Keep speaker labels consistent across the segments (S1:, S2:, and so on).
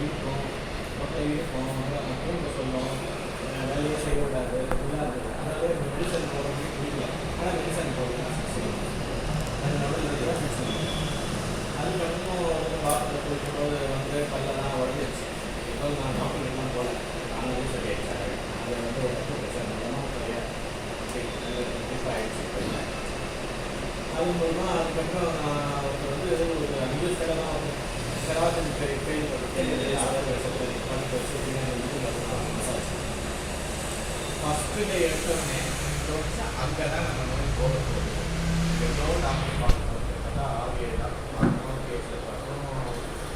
S1: இருக்கும் மொத்தம் இருக்கும் அப்புறம் சொல்லும் வேலையை செய்வோம் அது வந்து மூலமாக அது அதுக்கப்புறம் நான் வந்து ஒரு அஞ்சு செலவாக வந்து செலவாத்தின் பெரிய பெரிய ஆறு வருஷத்துல பன்னெண்டு வருஷத்துக்கு ஃபஸ்ட்டு எடுத்தோடனே அங்கே தான் நம்ம நோய் போக போகுது எவ்வளோ டாக்டர் பார்க்கணும் கிட்டத்தட்ட ஆறு ஏழு டாக்டர் பார்க்கணும் கேஸில் பார்த்தோம்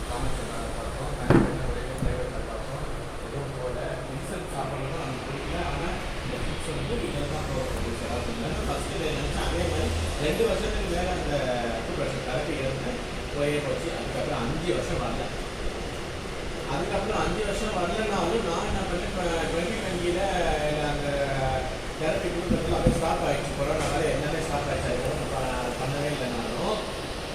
S1: காமச்சனாரை பார்த்தோம் தனித்தனி ப்ரைவேட்டில் பார்த்தோம் எதுவும் போல இன்சல்ட் சாப்பிடணும் நமக்கு பிடிக்கல ஆனால் இந்த ஃபிக்ஸ் வந்து இதில் தான் போக போகுது செலவு ஃபஸ்ட்டு டே நினச்சேன் அதே மாதிரி ரெண்டு வருஷத்துக்கு மேலே அந்த அக்குப்ரெஷர் தெரப்பி இருந்து போயே போச்சு. அதுக்கப்புறம் அஞ்சு வருஷம் வரல. அதுக்கப்புறம் அஞ்சு வருஷம் வரலனாலும் நான் என்ன பண்ணேன்? இப்போ டுவெண்ட்டி டுவெண்ட்டியில் அந்த தெரப்பி கொடுக்குறதுல அப்படியே ஸ்டாப் ஆயிடுச்சு. கொரோனா எல்லாமே ஸ்டாப் ஆயிடுச்சு. அதுக்கப்புறம் ப- பண்ணவே இல்லைனாலும்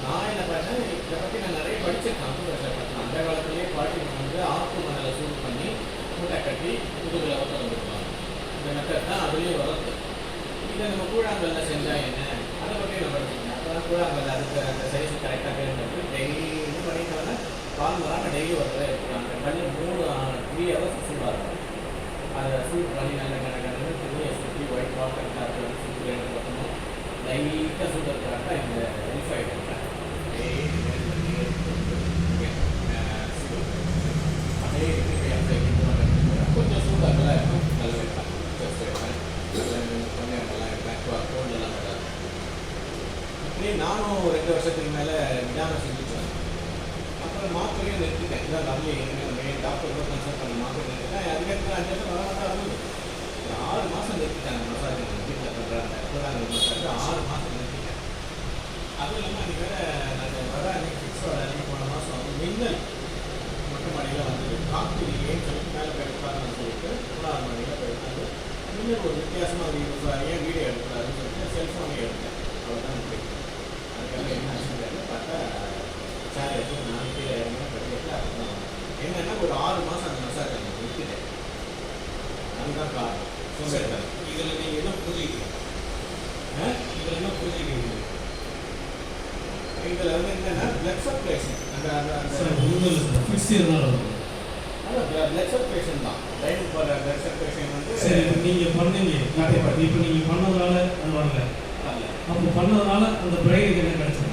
S1: நான் என்ன பண்ணேன்? இதை பற்றி நான் நிறைய படிச்சிருக்கேன். அக்குப்ரெஷர் பற்றி அந்த காலத்துலேயே பாட்டி வந்து ஆப்பு மணலை சூடு பண்ணி மூட்டை கட்டி புதுகளை ஊற்ற வந்துருப்பாங்க. இந்த மெத்தட் தான் அதுலேயும் வளர்த்து. இதை நம்ம கூழாங்கல்ல செஞ்சா என்ன? அதை பற்றி அதுக்கு அந்த சைஸ் கரெக்டாக வேணும்னு டெய்லி இது பண்ணிட்டோன்னா பால் வராமல் டெய்லி ஒரு எடுத்துக்காங்க கல் மூணு த்ரீ ஹவர்ஸ் சூடாக இருக்கும் அதை சூட் பண்ணி நல்ல கணக்கான துணியை சுற்றி ஒயிட் வாட்டர் காற்று சுற்றி லைட்டாக சூடு இந்த இப்படியே நானும் ரெண்டு வருஷத்துக்கு மேலே நிதானம் செஞ்சுட்டேன் அப்புறம் மாத்திரையும் நிறுத்திட்டேன் இதான் தம்பி மெயின் டாக்டர் கூட கன்சல்ட் பண்ணி மாத்திரை நிறுத்திட்டேன் அதுக்கப்புறம் அஞ்சு வருஷம் வர தான் இருந்தது. ஆறு மாதம் நிறுத்திட்டாங்க மசாஜ் வீட்டில் பண்ணுறாங்க கூடாங்க மசாஜ் ஆறு மாதம் நிறுத்திட்டேன். அதுவும் இல்லாமல் அன்றைக்கி வேறு நாங்கள் வர அன்றைக்கி ஃபிக்ஸ் வர அன்றைக்கி போன மாதம் வந்து மின்னல் மொட்டை மாடியில் வந்து காற்று ஏன்னு சொல்லிட்டு மேலே போயிருக்காங்கன்னு சொல்லிட்டு மூணாவது மாடியில் போயிருக்காங்க மின்னல் ஒரு வித்தியாசமாக ஒரு ஏன் வீடு என்னன்னா ஒரு ஆறு மாதம் அந்த மசாஜ் அந்த விட்டுட்டேன். அதுதான் காரணம். சோம்பேறித்தனம்.
S2: இதுல நீங்க என்ன புரிஞ்சுக்கிறீங்க
S1: ஆ?
S2: இதுல என்ன புரிஞ்சுக்கிறீங்க
S1: இதுல வந்து என்னன்னா பிளட் சர்க்குலேஷன் அந்த அந்த அந்த
S3: ஃபிக்ஸ்
S1: பிளட் சர்க்குலேஷன் தான். லைன் போகிற பிளட் சர்க்குலேஷன் வந்து
S3: சரி இப்போ நீங்கள் பண்ணீங்க. இப்போ நீங்கள் பண்ணதுனால
S1: வரல.
S3: அப்போ பண்ணதுனால அந்த பிரெயினுக்கு என்ன கிடைச்சது?